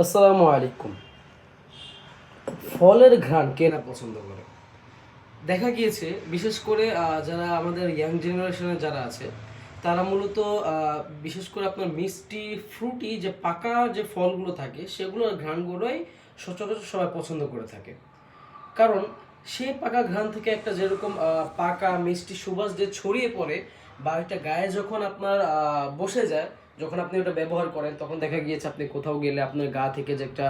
আসসালামু আলাইকুম। ফলের ঘ্রাণ কে না পছন্দ করে? দেখা গিয়েছে, বিশেষ করে যারা আমাদের ইয়াং জেনারেশনের যারা আছে, তারা মূলত বিশেষ করে আপনার মিষ্টি, ফ্রুটি, যে পাকা যে ফলগুলো থাকে, সেগুলোর ঘ্রাণগুলোই সচরাচর সবাই পছন্দ করে থাকে। কারণ, সেই পাকা ঘ্রাণ থেকে একটা যেরকম পাকা মিষ্টি সুবাস যে ছড়িয়ে পড়ে বা একটা গায়ে যখন আপনার বসে যায়, যখন আপনি ওটা ব্যবহার করেন, তখন দেখা গিয়েছে আপনি কোথাও গেলে আপনার গা থেকে যে একটা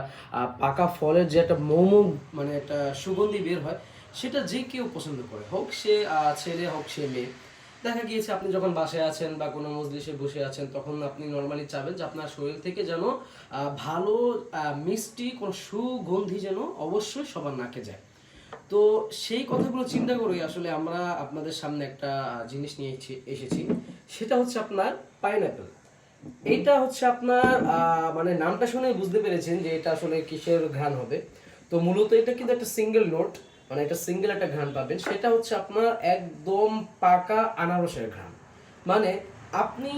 পাকা ফলের যে একটা মোমো মানে একটা সুগন্ধি বের হয়, সেটা যে কেউ পছন্দ করে, হোক সে ছেলে, হোক সে মেয়ে। দেখা গিয়েছে আপনি যখন বাসায় আছেন বা কোনো মজলিসে বসে আছেন, তখন আপনি নর্মালি চাবেন যে আপনার শরীর থেকে যেন ভালো মিষ্টি, কোনো সুগন্ধি যেন অবশ্যই সবার নাকে যায়। তো সেই কথাগুলো চিন্তা করে আসলে আমরা আপনাদের সামনে একটা জিনিস নিয়ে এসেছি- সেটা হচ্ছে আপনার পাইনাপেল এইটা হচ্ছে আপনার মানে নামটা শুনে বুঝতে পেরেছেন যে এটা আসলে কিসের ঘ্রাণ হবে। তো মূলত এটা কিন্তু একটা সিঙ্গেল নোট মানে এটা সিঙ্গেল একটা ঘ্রাণ পাবেন। সেটা হচ্ছে আপনার একদম পাকা আনারসের ঘ্রাণ। মানে আপনি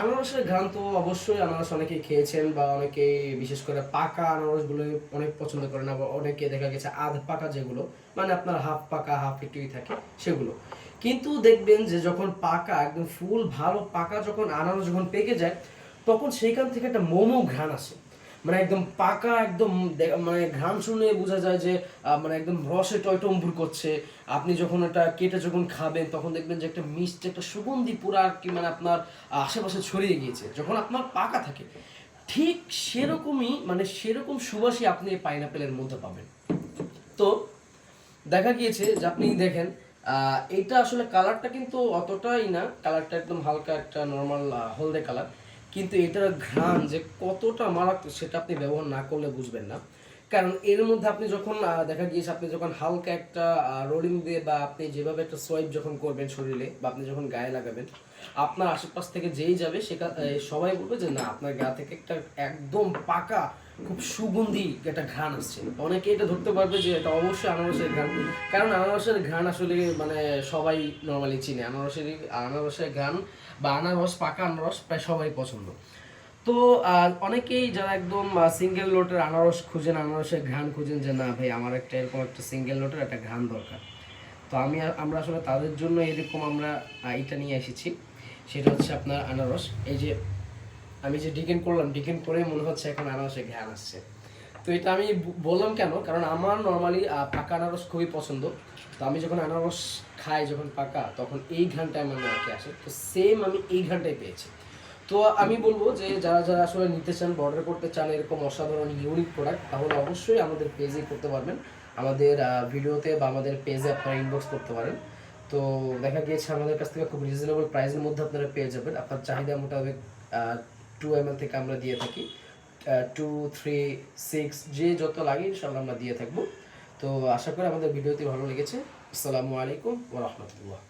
আনারসের ঘ্রাণ তো অবশ্যই আনারস অনেকে খেয়েছেন বা অনেকে বিশেষ করে পাকা আনারসগুলো অনেক পছন্দ করেন আবার অনেকে দেখা গেছে আধ পাকা যেগুলো মানে আপনার হাফ পাকা, হাফ একটুই থাকে, সেগুলো। কিন্তু দেখবেন যে যখন পাকা, একদম ফুল, ভালো পাকা যখন আনারস যখন পেকে যায়, তখন সেইখান থেকে একটা মোমো ঘ্রাণ আসে। মানে একদম পাকা, একদম মানে ঘ্রাণ শুনে বোঝা যায় যে মানে একদম রসে টয়টম্বুর করছে। আপনি যখন এটা কেটে যখন খাবেন, তখন দেখবেন যে একটা মিষ্টি, একটা সুগন্ধি পুরো কি মানে আপনার আশেপাশে ছড়িয়ে গিয়েছে, যখন আপনার পাকা থাকে। ঠিক সেরকমই মানে সেরকম সুবাসই আপনি এই পাইনাপেলের মধ্যে পাবেন। তো, দেখা গিয়েছে যে আপনি দেখেন এইটা আসলে কালারটা কিন্তু অতটাই না। কালারটা একদম হালকা একটা নর্মাল হলদে কালার কিন্তু এটার ঘ্রাণ যে কতটা মারাত্মক সেটা আপনি ব্যবহার না করলে বুঝবেন না। কারণ এর মধ্যে আপনি যখন দেখা গিয়েছে আপনি যখন হালকা একটা রোলিং দিয়ে বা আপনি যেভাবে একটা সোয়াইপ যখন করবেন শরীরে বা আপনি যখন গায়ে লাগাবেন, আপনার আশেপাশ থেকে যেই যাবে সেটা সবাই বলবে যে না, আপনার গা থেকে একটা একদম পাকা খুব সুগন্ধি একটা ঘ্রাণ আসছে। অনেকে এটা ধরতে পারবে যে এটা অবশ্যই আনারসের ঘ্রাণ। কারণ আনারসের ঘ্রাণ আসলে মানে সবাই নর্মালি চিনে। আনারসের আনারসের ঘ্রাণ বা আনারস, পাকা আনারস প্রায় সবাই পছন্দ। তো অনেকেই যারা একদম সিঙ্গেল লোটের আনারস খুঁজেন, আনারসের ঘ্রাণ খুঁজেন যে, না ভাই, আমার একটা এরকম একটা সিঙ্গেল লোটের একটা ঘ্রাণ দরকার। তো আমি, আমরা আসলে তাদের জন্য এরকম আমরা এটা নিয়ে এসেছি। সেটা হচ্ছে আপনার আনারস। এই যে আমি যে ডিকেন করলাম, ডিকেন করে মনে হচ্ছে এখন আনারসে ঘ্যান আসছে। তো এটা আমি বললাম কেন? কারণ আমার নর্মালি পাকা আনারস খুবই পছন্দ। তো আমি যখন আনারস খাই, যখন পাকা, তখন এই ঘ্রাণটা আমার নাকে আসে। তো সেম আমি এই ঘ্রাণটাই পেয়েছি। তো আমি বলব যে, যারা যারা আসলে নিতে চান অর্ডার করতে চান এরকম অসাধারণ ইউনিক প্রোডাক্ট তাহলে অবশ্যই আমাদের পেজে করতে পারবেন। আমাদের ভিডিওতে বা আমাদের পেজে আপনারা ইনবক্স করতে পারেন। তো দেখা গিয়েছে আমাদের কাছ থেকে খুব রিজনেবল প্রাইসের মধ্যে আপনারা পেয়ে যাবেন। আপনার চাহিদা মোতাবেক টু এম থেকে আমরা দিয়ে থাকি। টু থ্রি সিক্স যে যত লাগে ইনশাল্লাহ আমরা দিয়ে থাকব। তো আশা করি আমাদের ভিডিওটি ভালো লেগেছে। আসসালামু আলাইকুম ওরহমতুল্লাহ